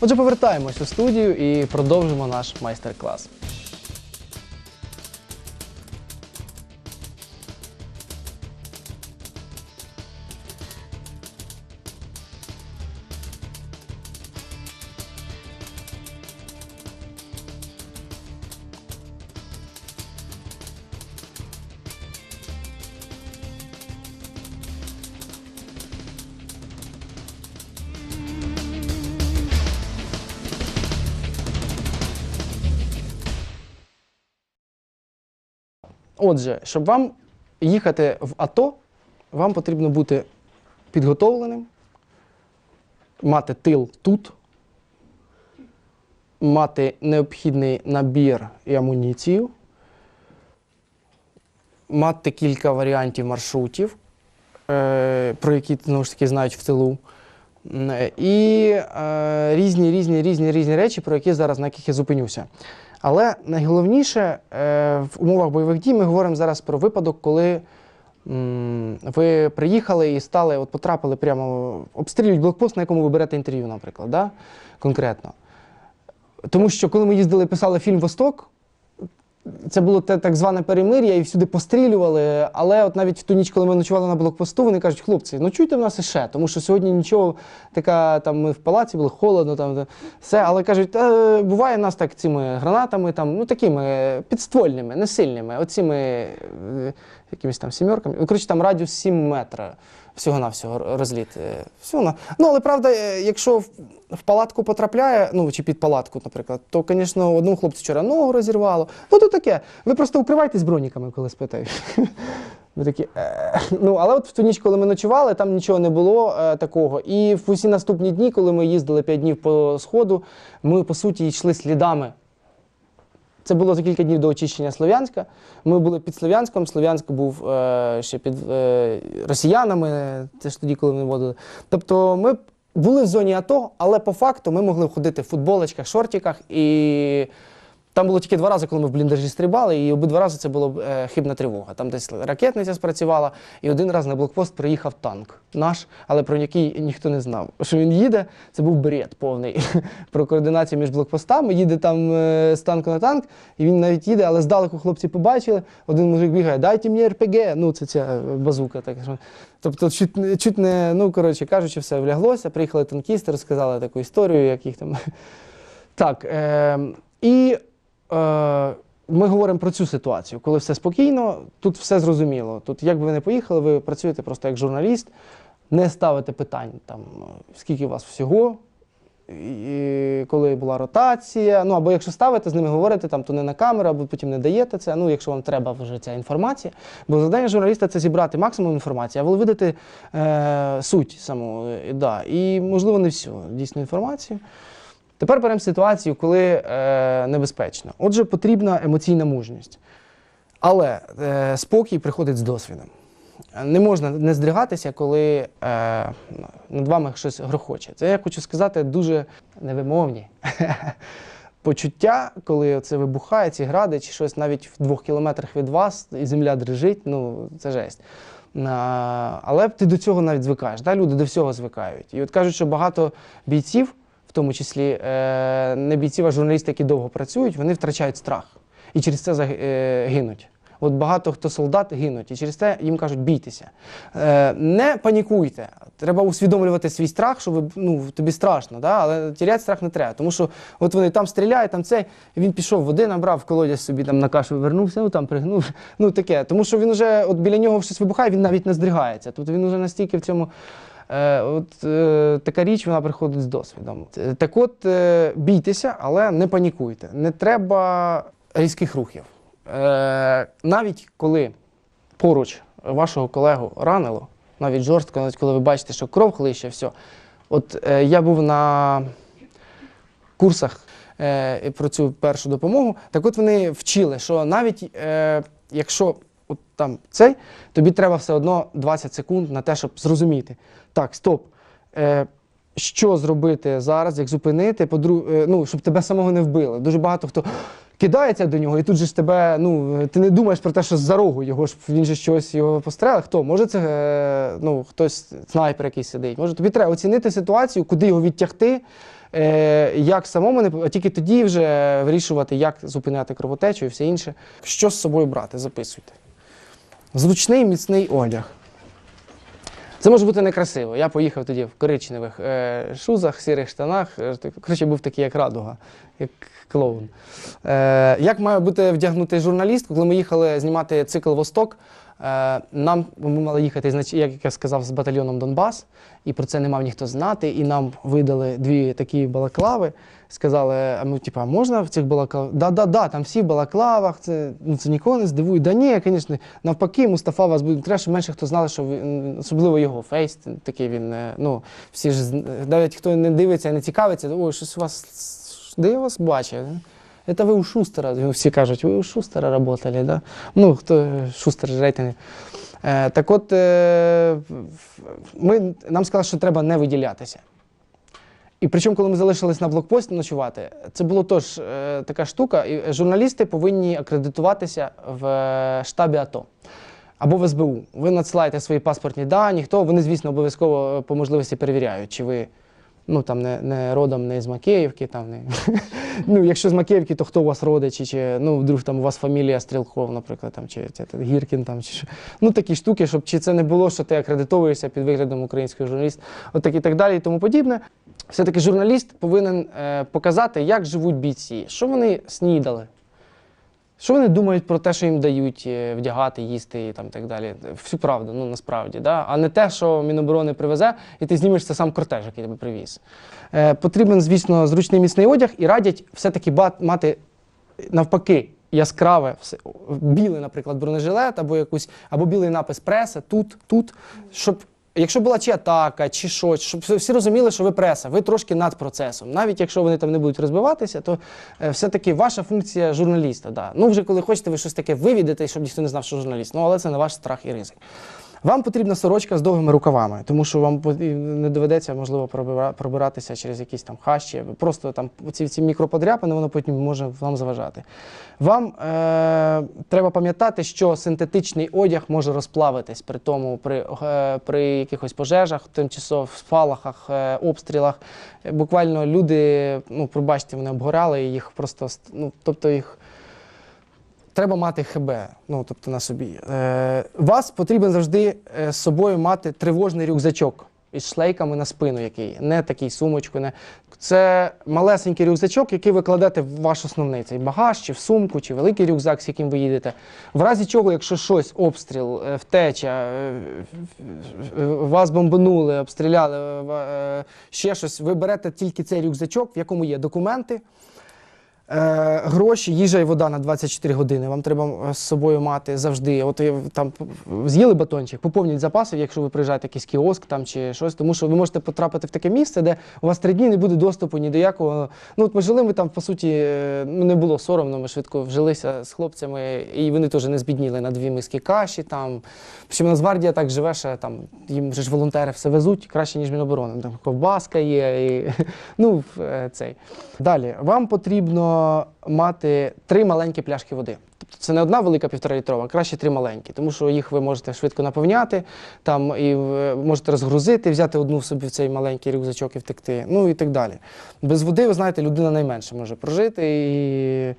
Отже, повертаємось у студію і продовжимо наш майстер-клас. Отже, щоб вам їхати в АТО, вам потрібно бути підготовленим, мати тил тут, мати необхідний набір і амуніцію, мати кілька варіантів маршрутів, е, про які знову ж таки знають в тилу. І е, різні, різні, різні, різні речі, про які зараз на яких я зупинюся. Але найголовніше е, в умовах бойових дій ми говоримо зараз про випадок, коли ви приїхали і стали, от потрапили прямо, обстрілюють блокпост, на якому ви берете інтерв'ю, наприклад, да? конкретно. Тому що коли ми їздили, писали фільм Восток, це було те так зване перемир'я, і всюди пострілювали. Але от навіть в ту ніч, коли ми ночували на блокпосту, вони кажуть, хлопці, ночуйте в нас іще, тому що сьогодні нічого, така там ми в палаці були холодно, там все. Але кажуть, «Та, буває в нас так цими гранатами, там, ну такими підствольними, не сильними, оціми е, якимись там сімерками. Ну, коротше, там радіус 7 метра. Всього-навсього розліт. е, Всього на... Ну, але правда, е, якщо в, палатку потрапляє, ну чи під палатку, наприклад, то, звісно, одному хлопцю вчора ногу розірвало. Ну, то таке. Ви просто укривайтесь броніками, коли спите. Ви такі. «Е». Ну, але от в ту ніч, коли ми ночували, там нічого не було е, такого. І в усі наступні дні, коли ми їздили 5 днів по сходу, ми по суті йшли слідами це було за кілька днів до очищення Слов'янська. Ми були під Слов'янськом. Слов'янськ був е, ще під е, росіянами, це ж тоді, коли вони водили. Тобто ми були в зоні АТО, але по факту ми могли ходити в футболочках, шортиках. І там було тільки два рази, коли ми в бліндажі стрибали, і обидва рази це була е, хибна тривога. Там десь ракетниця спрацювала, і один раз на блокпост приїхав танк наш, але про який ніхто не знав. Що він їде, це був бред повний про координацію між блокпостами. Їде там е, з танку на танк, і він навіть їде, але здалеку хлопці побачили. Один мужик бігає, дайте мені РПГ. Ну, це ця е, базука. Так. Тобто, чуть, чуть не, ну коротше кажучи, все вляглося. Приїхали танкісти, розказали таку історію, як їх там. Так. Е, і ми говоримо про цю ситуацію, коли все спокійно, тут все зрозуміло. Тут, як би ви не поїхали, ви працюєте просто як журналіст, не ставите питань, там, скільки у вас всього, і коли була ротація. Ну або якщо ставите, з ними говорите, там, то не на камеру, або потім не даєте це. Ну, якщо вам треба вже ця інформація. Бо завдання журналіста це зібрати максимум інформації, а видати е, суть саму. е, Да. І, можливо, не всю дійсну інформацію. Тепер беремо ситуацію, коли е, небезпечно. Отже, потрібна емоційна мужність. Але е, спокій приходить з досвідом. Не можна не здригатися, коли е, над вами щось грохоче. Це я хочу сказати дуже невимовні почуття, коли це вибухає, ці гради, чи щось навіть в двох кілометрах від вас, і земля дрижить, ну це жесть. Але ти до цього навіть звикаєш. Да? Люди до всього звикають. І от кажуть, що багато бійців, тому числі е, не бійців, а журналісти, які довго працюють, вони втрачають страх і через це е, гинуть. От багато хто солдат гинуть, і через це їм кажуть бійтеся. Е, не панікуйте. Треба усвідомлювати свій страх, що ви, ну, тобі страшно, да? але тіряти страх не треба. Тому що от вони там стріляють, там цей, він пішов, води набрав, колодязь собі там на кашу вернувся, ну там пригнув. Ну таке. Тому що він вже от біля нього щось вибухає, він навіть не здригається. Тобто він вже настільки в цьому. Е, от е, така річ вона приходить з досвідом. Е, Так от бійтеся, але не панікуйте. Не треба різких рухів. Навіть коли поруч вашого колегу ранило, навіть жорстко, навіть коли ви бачите, що кров хлище, все. От я був на курсах про цю першу допомогу. Так от вони вчили, що навіть якщо там цей, тобі треба все одно 20 секунд на те, щоб зрозуміти. Так, стоп. Е, що зробити зараз, як зупинити, подру... е, ну, щоб тебе самого не вбили. Дуже багато хто кидається до нього, і тут же ж тебе, ну, ти не думаєш про те, що з-за рогу його ж він же щось його пострелив. Хто? Може, це е, ну, хтось снайпер якийсь сидить. Може, тобі треба оцінити ситуацію, куди його відтягти, е, як самому не а тільки тоді вже вирішувати, як зупиняти кровотечу і все інше. Що з собою брати? Записуйте. Зручний міцний одяг. Це може бути некрасиво. Я поїхав тоді в коричневих е, шузах, сірих штанах. е, Коротше, був такий, як радуга, як клоун. Е, як має бути вдягнутий журналіст, коли ми їхали знімати цикл Восток? Е, нам ми мали їхати, як я сказав, з батальйоном Донбас, і про це не мав ніхто знати. І нам видали дві такі балаклави. Сказали, а ми, типа, можна в цих балаклавах? Да, да, да, там всі в балаклавах, це, ну, це нікого не здивує. Да ні, звісно, навпаки, Мустафа вас буде. Треба, щоб менше хто знали, що він, особливо його фейс, такий він. е, Ну, всі ж навіть хто не дивиться, не цікавиться, ой, щось у вас. Де я вас бачив? Це ви у Шустера, всі кажуть, ви у Шустера працювали, да? Ну, хто Шустер ж рейтинги. Е, так от, е, ми, нам сказали, що треба не виділятися. І причому, коли ми залишились на блокпості ночувати, це було теж е, така штука. І журналісти повинні акредитуватися в е, штабі АТО або в СБУ. Ви надсилаєте свої паспортні дані, хто вони, звісно, обов'язково е, по можливості перевіряють, чи ви ну, там, не, не родом не з Макеївки, там, не... ну, якщо з Макеївки, то хто у вас родичі, чи ну, вдруг там у вас фамілія Стрілков, наприклад, там, чи, Гіркін, там, чи що. Ну, такі штуки, щоб чи це не було, що ти акредитовуєшся під виглядом українського журналіста, от так і так далі і тому подібне. Все-таки журналіст повинен е, показати, як живуть бійці, що вони снідали, що вони думають про те, що їм дають е, вдягати, їсти і там так далі. Всю правду, ну насправді, да? а не те, що Міноборони привезе, і ти знімеш це сам кортеж, який тебе привіз. Е, потрібен, звісно, зручний міцний одяг і радять все-таки мати навпаки. Яскраве, все, білий, наприклад, бронежилет або якусь, або білий напис преса тут, тут, щоб якщо була чи атака, чи щось, щоб всі- розуміли, що ви преса, ви трошки над процесом. Навіть якщо вони там не будуть розбиватися, то е, все-таки ваша функція журналіста. Да. Ну, вже коли хочете, ви щось таке вивідете, щоб ніхто не знав, що журналіст. Ну, але це не ваш страх і ризик. Вам потрібна сорочка з довгими рукавами, тому що вам не доведеться, можливо, пробиратися через якісь там хащі. Просто там ці, ці мікроподряпини, воно потім може вам заважати. Вам е, треба пам'ятати, що синтетичний одяг може розплавитись при тому, при, е, при якихось пожежах, тимчасових спалахах, е, обстрілах. Буквально люди, ну, пробачте, вони обгорали, їх просто ну, тобто їх. Треба мати ХБ, ну тобто на собі. Е, вас потрібен завжди е, з собою мати тривожний рюкзачок із шлейками на спину, який не такий сумочку. Не. Це малесенький рюкзачок, який ви кладете в ваш основний цей багаж, чи в сумку, чи великий рюкзак, з яким ви їдете. В разі чого, якщо щось, обстріл, е, втеча, е, вас бомбанули, обстріляли, ще щось, ви берете тільки цей рюкзачок, в якому є документи. Е, гроші, їжа і вода на 24 години. Вам треба е, з собою мати завжди. От е, там з'їли батончик, поповніть запаси, якщо ви приїжджаєте якийсь кіоск там чи щось, тому що ви можете потрапити в таке місце, де у вас три дні не буде доступу ні до якого. Ну от ми жили, ми там по суті ну не було соромно. Ми швидко вжилися з хлопцями, і вони теж не збідніли на дві миски каші. Там що Нацгвардія так живе, що там їм же ж волонтери все везуть краще ніж Міноборони. Там ковбаска є, і ну цей. Далі вам потрібно мати три маленькі пляшки води. Тобто це не одна велика півтора літрова, а краще три маленькі, тому що їх ви можете швидко наповняти, там і е, можете розгрузити, взяти одну собі в цей маленький рюкзачок і втекти. Ну і так далі. Без води, ви знаєте, людина найменше може прожити. І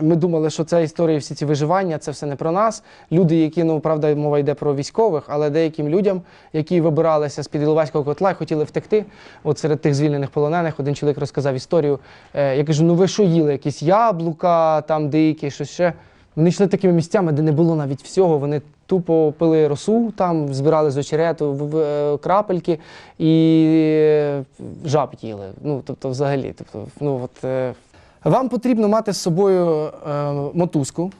ми думали, що це історії, всі ці виживання, це все не про нас. Люди, які, ну правда, мова йде про військових, але деяким людям, які вибиралися з під Іловайського котла і хотіли втекти. От серед тих звільнених полонених, один чоловік розказав історію. Е, я кажу: ну ви що їли? Якісь яблука, там дикі, щось ще. Вони йшли такими місцями, де не було навіть всього. Вони тупо пили росу, там збирали з очерету в- в- е, крапельки і е, жаб їли. Ну, тобто, взагалі, тобто, ну от. Вам потрібно мати з собою е, мотузку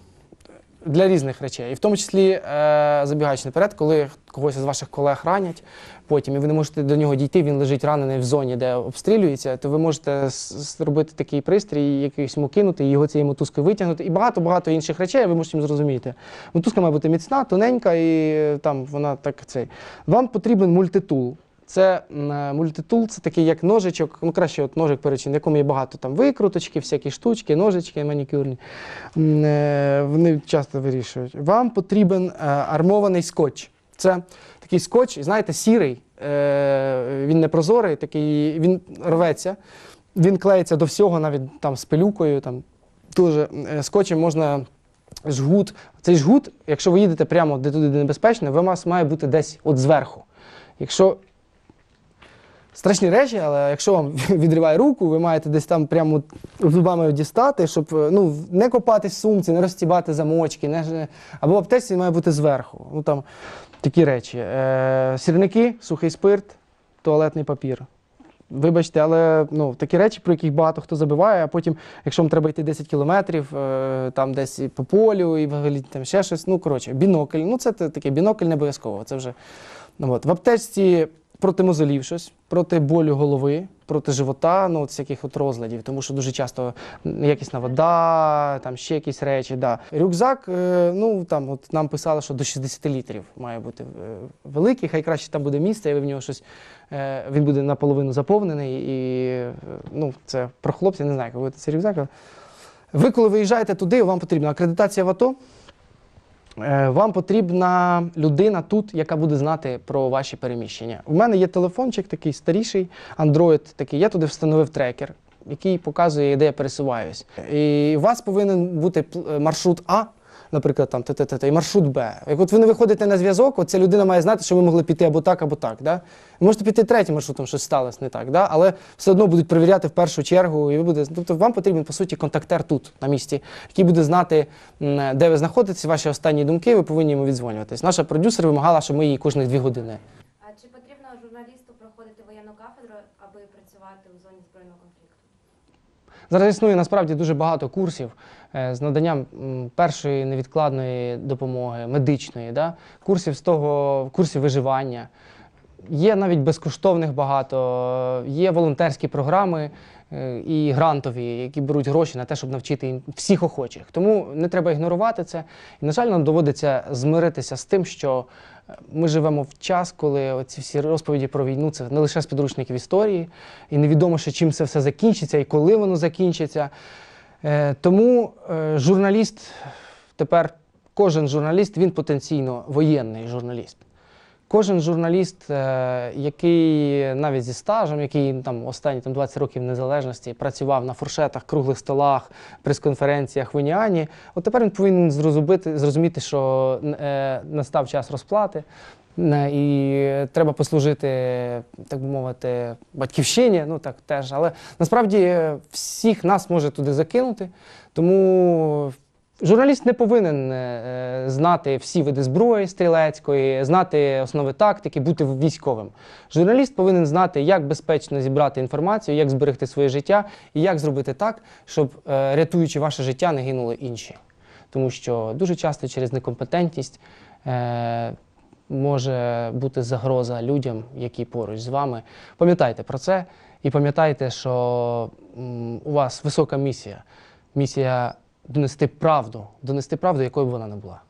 для різних речей, і в тому числі е, забігаючи наперед, коли когось із ваших колег ранять, потім і ви не можете до нього дійти, він лежить ранений в зоні, де обстрілюється, то ви можете зробити такий пристрій, якийсь йому кинути, його цією мотузкою витягнути, і багато-багато інших речей, ви можете їм зрозуміти. Мотузка має бути міцна, тоненька, і е, там вона так цей. Вам потрібен мультитул. Це мультитул, це такий як ножичок, ну краще от ножик перечин, в якому є багато там викруточки, всякі штучки, ножички манікюрні. Е, Вони часто вирішують. Вам потрібен е, армований скотч. Це такий скотч, знаєте, сірий, е, він не прозорий, такий, він рветься. Він клеїться до всього, навіть там з пилюкою, там дуже скотчем можна жгут. Цей жгут, якщо ви їдете прямо де туди де небезпечно, ви вас має бути десь от зверху. Якщо страшні речі, але якщо вам відриває руку, ви маєте десь там прямо зубами дістати, щоб ну, не копатись в сумці, не розтібати замочки, не, або в аптечці має бути зверху. Ну, там, такі речі. Е, сірники, сухий спирт, туалетний папір. Вибачте, але ну, такі речі, про яких багато хто забиває, а потім, якщо вам треба йти 10 кілометрів, е, там десь і по полю, і взагалі там ще щось. Ну, коротше, бінокль. Ну, це та- таке, бінокль не обов'язково. Це вже. Ну, от. В аптечці проти мозолів щось, проти болю голови, проти живота, ну, от всяких от розладів, тому що дуже часто якісна вода, там ще якісь речі. Да. Рюкзак, е, ну там от нам писали, що до 60 літрів має бути е, великий, хай краще там буде місце, і ви в нього щось. е, Він буде наполовину заповнений, і ну, це про хлопців, не знаю, як ви цей рюкзак. Ви, коли виїжджаєте туди, вам потрібна акредитація в АТО. Е, Вам потрібна людина тут, яка буде знати про ваші переміщення. У мене є телефончик такий старіший, Android такий. Я туди встановив трекер, який показує, де я пересуваюсь. І у вас повинен бути е, маршрут А, наприклад, там ТТТ, і маршрут Б. Як от ви не виходите на зв'язок, от ця людина має знати, що ви могли піти або так, або так. Да? Ви можете піти третім маршрутом, щось сталося не так, да? але все одно будуть перевіряти в першу чергу, і ви будете. Тобто вам потрібен, по суті, контактер тут, на місці, який буде знати, де ви знаходитесь, ваші останні думки, ви повинні йому відзвонюватись. Наша продюсер вимагала, щоб ми її кожні дві години. Зараз існує насправді дуже багато курсів е, з наданням першої невідкладної допомоги, медичної, да? курсів з того, курсів виживання. Є навіть безкоштовних багато, є волонтерські програми е, і грантові, які беруть гроші на те, щоб навчити всіх охочих. Тому не треба ігнорувати це. І, на жаль, нам доводиться змиритися з тим, що е, ми живемо в час, коли ці всі розповіді про війну це не лише з підручників історії, і невідомо що чим це все закінчиться і коли воно закінчиться. Е, Тому е, журналіст тепер, кожен журналіст, він потенційно воєнний журналіст. Кожен журналіст, е, який навіть зі стажем, який там останні там, 20 років незалежності працював на фуршетах, круглих столах, прес-конференціях в Уніані, от тепер він повинен зрозуміти, зрозуміти що е, настав час розплати. е, І треба послужити, так би мовити, батьківщині, ну так теж. Але насправді всіх нас може туди закинути. Тому Журналіст не повинен е, знати всі види зброї стрілецької, знати основи тактики, бути військовим. Журналіст повинен знати, як безпечно зібрати інформацію, як зберегти своє життя і як зробити так, щоб, е, рятуючи ваше життя, не гинули інші. Тому що дуже часто через некомпетентність е, може бути загроза людям, які поруч з вами. Пам'ятайте про це і пам'ятайте, що у вас висока місія. Місія донести правду, донести правду, якою б вона не була.